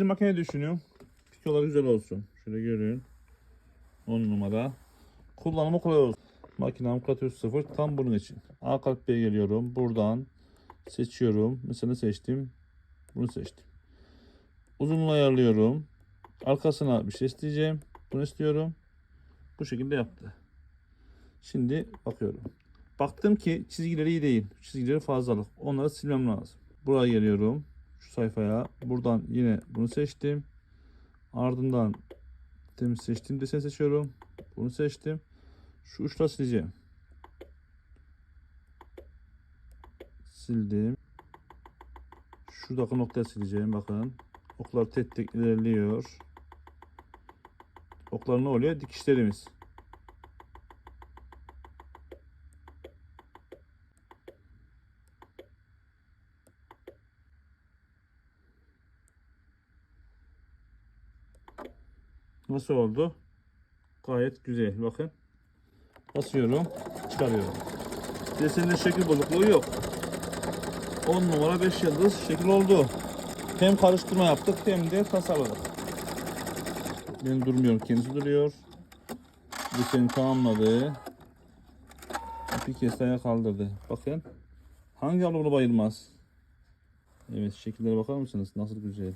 bir makine düşünüyorum. Pikolar güzel olsun. Şöyle görün. 10 numara. Kullanımı kolay olsun. Makinem Kat 0 tam bunun için. A kalp B'ye geliyorum. Buradan seçiyorum. Mesela seçtim. Bunu seçtim. Uzunluğu ayarlıyorum. Arkasına bir şey isteyeceğim. Bunu istiyorum. Bu şekilde yaptı. Şimdi bakıyorum. Baktım ki çizgileri iyi değil. Çizgileri fazlalık. Onları silmem lazım. Buraya geliyorum. Şu sayfaya. Buradan yine bunu seçtim. Ardından temiz seçtim desen seçiyorum. Bunu seçtim. Şu uçları sileceğim. Sildim. Şuradaki noktayı sileceğim bakın. Oklar tek tek ilerliyor. Oklar ne oluyor? Dikişlerimiz. Nasıl oldu? Gayet güzel. Bakın. Basıyorum. Çıkarıyorum. Deseninde şekil bozukluğu yok. 10 numara 5 yıldız şekil oldu. Hem karıştırma yaptık hem de tasarladık. Ben durmuyorum. Kendisi duruyor. Deseni tamamladı. Bir kez ayağa kaldırdı. Bakın. Hangi bunu bayılmaz? Evet şekillere bakar mısınız? Nasıl güzel.